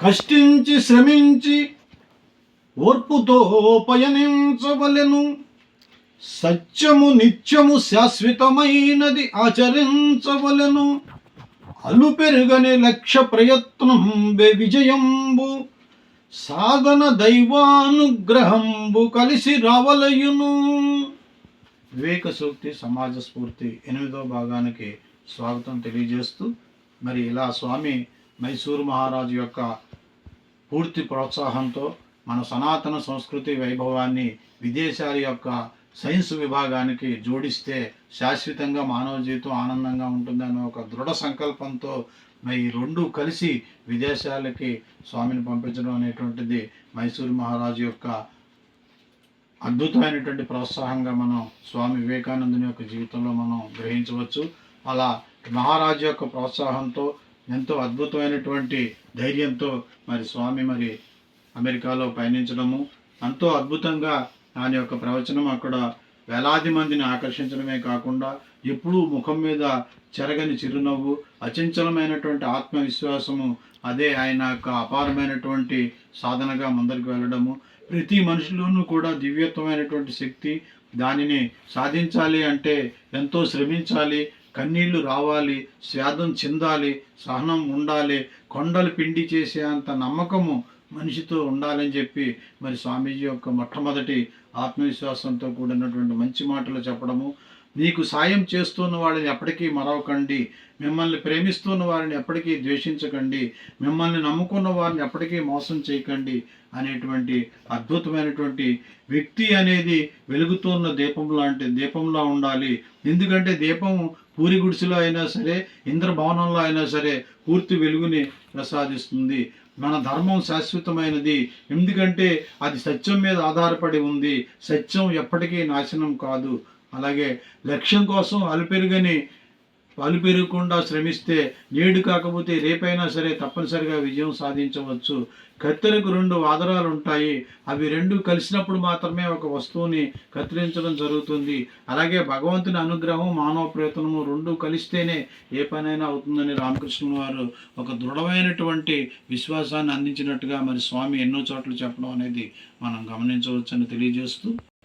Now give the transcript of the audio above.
కష్టించి శ్రమించి ఓర్పుతో పయనించవలెను సత్యము నిత్యము శాశ్వతమైనది ఆచరించవలెను. అలు పెరుగని లక్ష్య ప్రయత్నం విజయంబు. సాధన దైవానుగ్రహంబు కలిసి రావలయును. వివేక సూక్తి సమాజ స్ఫూర్తి ఎనిమిదో భాగానికి స్వాగతం తెలియజేస్తూ మరి ఇలా స్వామి మైసూరు మహారాజు యొక్క పూర్తి ప్రోత్సాహంతో మన సనాతన సంస్కృతి వైభవాన్ని విదేశాల యొక్క సైన్స్ విభాగానికి జోడిస్తే శాశ్వతంగా మానవ జీవితం ఆనందంగా ఉంటుందనే ఒక దృఢ సంకల్పంతో మరి ఈ రెండు కలిసి విదేశాలకి స్వామిని పంపించడం అనేటువంటిది మైసూరు మహారాజు యొక్క అద్భుతమైనటువంటి ప్రోత్సాహంగా మనం స్వామి వివేకానందుని యొక్క జీవితంలో మనం గ్రహించవచ్చు. అలా మహారాజు యొక్క ప్రోత్సాహంతో ఎంతో అద్భుతమైనటువంటి ధైర్యంతో మరి స్వామి మరి అమెరికాలో పయనించడము. ఎంతో అద్భుతంగా ఆయన యొక్క ప్రవచనం అక్కడ వేలాది మందిని ఆకర్షించడమే కాకుండా ఎప్పుడూ ముఖం మీద చెరగని చిరునవ్వు అచంచలమైనటువంటి ఆత్మవిశ్వాసము అదే ఆయన యొక్క అపారమైనటువంటి సాధనగా ముందరికి వెళ్ళడము. ప్రతి మనిషిలోనూ కూడా దివ్యత్వమైనటువంటి శక్తి దానిని సాధించాలి అంటే ఎంతో శ్రమించాలి. కన్నీళ్ళు రావాలి స్వాదం చెందాలి సహనం ఉండాలి కొండలు పిండి చేసే అంత నమ్మకము మనిషితో ఉండాలని చెప్పి మరి స్వామీజీ యొక్క మొట్టమొదటి ఆత్మవిశ్వాసంతో కూడినటువంటి మంచి మాటలు చెప్పడము నీకు సాయం చేస్తున్న వాడిని ఎప్పటికీ మరవకండి. మిమ్మల్ని ప్రేమిస్తున్న వారిని ఎప్పటికీ ద్వేషించకండి. మిమ్మల్ని నమ్ముకున్న వారిని ఎప్పటికీ మోసం చేయకండి అనేటువంటి అద్భుతమైనటువంటి వ్యక్తి అనేది వెలుగుతున్న దీపం లాంటి దీపంలా ఉండాలి. ఎందుకంటే దీపం పూరి గుడిసెలో అయినా సరే ఇంద్రభవనంలో అయినా సరే పూర్తి వెలుగుని ప్రసాదిస్తుంది. మన ధర్మం శాశ్వతమైనది. ఎందుకంటే అది సత్యం మీద ఆధారపడి ఉంది. సత్యం ఎప్పటికీ నాశనం కాదు. అలాగే లక్ష్యం కోసం అలుపెరుగని అలుపెరగకుండా శ్రమిస్తే నేడు కాకపోతే రేపైనా సరే తప్పనిసరిగా విజయం సాధించవచ్చు. కత్తెరకు రెండు ఆధారాలు ఉంటాయి అవి రెండు కలిసినప్పుడు మాత్రమే ఒక వస్తువుని కత్తిరించడం జరుగుతుంది. అలాగే భగవంతుని అనుగ్రహం మానవ ప్రయత్నము రెండు కలిస్తేనే ఏ పనైనా అవుతుందని రామకృష్ణ వారు ఒక దృఢమైనటువంటి విశ్వాసాన్ని అందించినట్టుగా మరి స్వామి ఎన్నో చోట్ల చెప్పడం అనేది మనం గమనించవచ్చని తెలియజేస్తూ